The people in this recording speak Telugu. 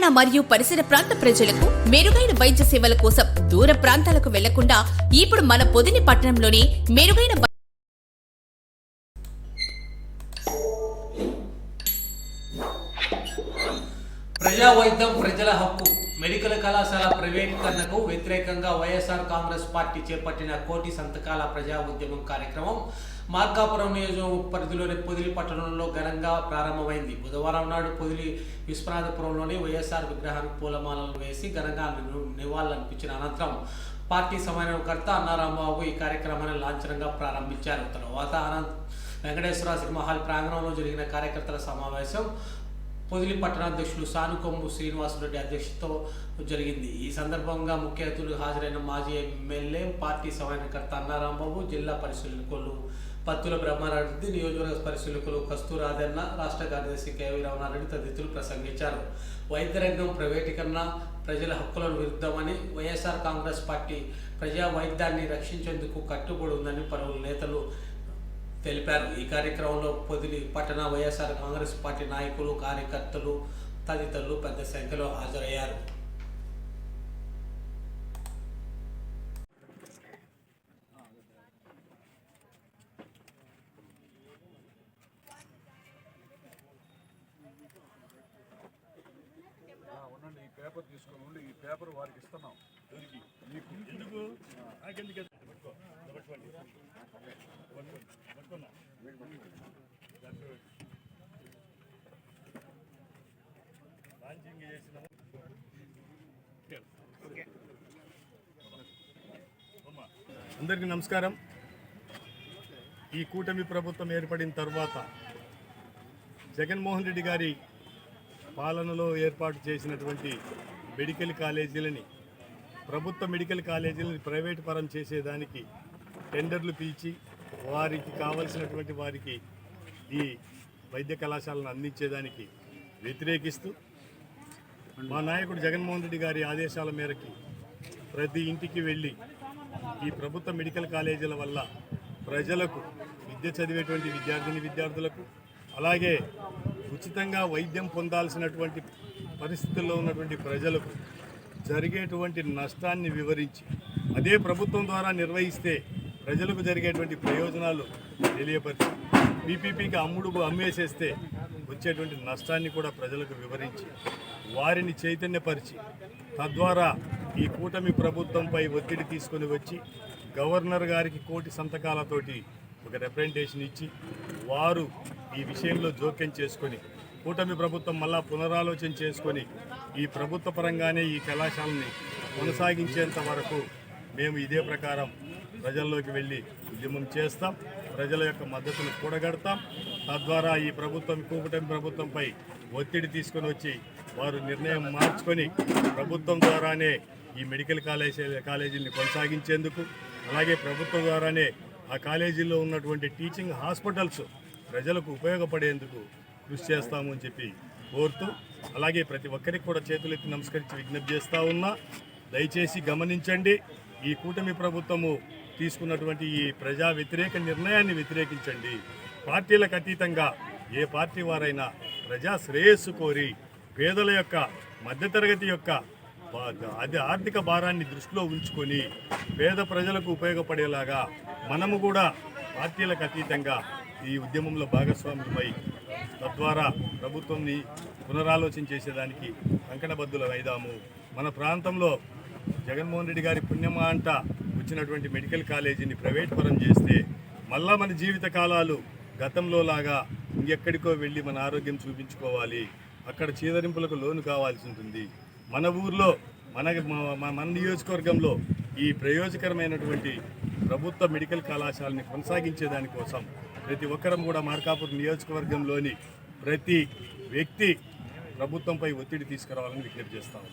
తెలంగాణ మరియు పరిసర ప్రాంత ప్రజలకు మెరుగైన వైద్య సేవల కోసం దూర ప్రాంతాలకు వెళ్ళకుండా ఇప్పుడు మన పొదిని పట్టణంలోని మెరుగైన ప్రజా వైద్యం ప్రజల హక్కు. మెడికల్ కళాశాల ప్రైవేటీకరణకు వ్యతిరేకంగా వైఎస్ఆర్ కాంగ్రెస్ పార్టీ చేపట్టిన కోటి సంతకాల ప్రజా ఉద్యమం కార్యక్రమం మార్కాపురం నియోజకవర్గ పరిధిలోని పొదిలి పట్టణంలో ఘనంగా ప్రారంభమైంది. బుధవారం నాడు పొదిలి విశ్వనాథపురంలోని వైఎస్ఆర్ విగ్రహానికి పూలమాలలు వేసి ఘనంగా నివాళులర్పించిన అనంతరం పార్టీ సమన్వయకర్త అన్నారాంబాబు ఈ కార్యక్రమాన్ని లాంఛనంగా ప్రారంభించారు. తర్వాత అనంత వెంకటేశ్వర సినిమా హాల్ ప్రాంగణంలో జరిగిన కార్యకర్తల సమావేశం పొదిలి పట్టణాధ్యక్షులు సానుకొమ్ము శ్రీనివాసరెడ్డి అధ్యక్షతతో జరిగింది. ఈ సందర్భంగా ముఖ్య అతిథులు హాజరైన మాజీ ఎమ్మెల్యే పార్టీ సమన్వయకర్త అన్నారాంబాబు జిల్లా పరిశీలకులు పత్తుల బ్రహ్మారెడ్డి నియోజకవర్గ పరిశీలకులు కస్తూరాదన్న రాష్ట్ర కార్యదర్శి కేవీ రమణారెడ్డి తదితరులు ప్రసంగించారు. వైద్య రంగం ప్రైవేటీకరణ ప్రజల హక్కులను విరుద్ధమని వైఎస్ఆర్ కాంగ్రెస్ పార్టీ ప్రజా వైద్యాన్ని రక్షించేందుకు కట్టుబడి ఉందని పలువురు నేతలు తెలిపారు. ఈ కార్యక్రమంలో పొదిలి పట్టణ వైఎస్ఆర్ కాంగ్రెస్ పార్టీ నాయకులు కార్యకర్తలు తదితరులు పెద్ద సంఖ్యలో హాజరయ్యారు. ఆ, ఉండండి ఈ పేపర్ తీసుకొని ఉండి ఈ పేపర్ వారికి ఇస్తున్నాం. ఎందుకు? అందరికీ నమస్కారం. ఈ కూటమి ప్రభుత్వం ఏర్పడిన తర్వాత జగన్మోహన్ రెడ్డి గారి పాలనలో ఏర్పాటు చేసినటువంటి మెడికల్ కాలేజీలని ప్రభుత్వ మెడికల్ కాలేజీలని ప్రైవేట్ పరం చేసేదానికి టెండర్లు పిలిచి వారికి కావలసినటువంటి వారికి ఈ వైద్య కళాశాలను అందించేదానికి వ్యతిరేకిస్తూ మా నాయకుడు జగన్మోహన్ రెడ్డి గారి ఆదేశాల మేరకి ప్రతి ఇంటికి వెళ్ళి ఈ ప్రభుత్వ మెడికల్ కాలేజీల వల్ల ప్రజలకు విద్య చదివేటువంటి విద్యార్థిని విద్యార్థులకు అలాగే ఉచితంగా వైద్యం పొందాల్సినటువంటి పరిస్థితుల్లో ఉన్నటువంటి ప్రజలకు జరిగేటువంటి నష్టాన్ని వివరించి అదే ప్రభుత్వం ద్వారా నిర్వహిస్తే ప్రజలకు జరిగేటువంటి ప్రయోజనాలు తెలియపరిచి పీపీపీకి అమ్ముడు అమ్మేసేస్తే వచ్చేటువంటి నష్టాన్ని కూడా ప్రజలకు వివరించి వారిని చైతన్యపరిచి తద్వారా ఈ కూటమి ప్రభుత్వంపై ఒత్తిడి తీసుకొని వచ్చి గవర్నర్ గారికి కోటి సంతకాలతోటి ఒక రిప్రజెంటేషన్ ఇచ్చి వారు ఈ విషయంలో జోక్యం చేసుకొని కూటమి ప్రభుత్వం మళ్ళా పునరాలోచన చేసుకొని ఈ ప్రభుత్వ పరంగానే ఈ కళాశాలని కొనసాగించేంత వరకు మేము ఇదే ప్రకారం ప్రజల్లోకి వెళ్ళి ఉద్యమం చేస్తాం ప్రజల యొక్క మద్దతును కూడగడతాం. తద్వారా ఈ ప్రభుత్వం కూటమి ప్రభుత్వంపై ఒత్తిడి తీసుకొని వచ్చి వారు నిర్ణయం మార్చుకొని ప్రభుత్వం ద్వారానే ఈ మెడికల్ కాలేజీ కాలేజీని కొనసాగించేందుకు అలాగే ప్రభుత్వం ద్వారానే ఆ కాలేజీల్లో ఉన్నటువంటి టీచింగ్ హాస్పిటల్స్ ప్రజలకు ఉపయోగపడేందుకు కృషి చేస్తాము అని చెప్పి కోరుతూ అలాగే ప్రతి ఒక్కరికి కూడా చేతులెత్తి నమస్కరించి విజ్ఞప్తి చేస్తూ ఉన్నా దయచేసి గమనించండి ఈ కూటమి ప్రభుత్వము తీసుకున్నటువంటి ఈ ప్రజా వ్యతిరేక నిర్ణయాన్ని వ్యతిరేకించండి. పార్టీలకు అతీతంగా ఏ పార్టీ వారైనా ప్రజా శ్రేయస్సు కోరి పేదల యొక్క మధ్యతరగతి యొక్క అది ఆర్థిక భారాన్ని దృష్టిలో ఉంచుకొని పేద ప్రజలకు ఉపయోగపడేలాగా మనము కూడా పార్టీలకు అతీతంగా ఈ ఉద్యమంలో భాగస్వాములమై తద్వారా ప్రభుత్వంని పునరాలోచన చేసేదానికి కంకణబద్దులు అయిదాము మన ప్రాంతంలో జగన్మోహన్ రెడ్డి గారి పుణ్యమా అంట వచ్చినటువంటి మెడికల్ కాలేజీని ప్రైవేట్ పరం చేస్తే మళ్ళా మన జీవిత కాలాలు గతంలో లాగా ఇంకెక్కడికో వెళ్ళి మన ఆరోగ్యం చూపించుకోవాలి. అక్కడ చీదరింపులకు లోను కావాల్సి ఉంటుంది. మన ఊర్లో మన మన- నియోజకవర్గంలో ఈ ప్రయోజకరమైనటువంటి ప్రభుత్వ మెడికల్ కళాశాలని కొనసాగించే దానికోసం ప్రతి ఒక్కరం కూడా మార్కాపూర్ నియోజకవర్గంలోని ప్రతి వ్యక్తి ప్రభుత్వంపై ఒత్తిడి తీసుకురావాలని విజ్ఞప్తి చేస్తాము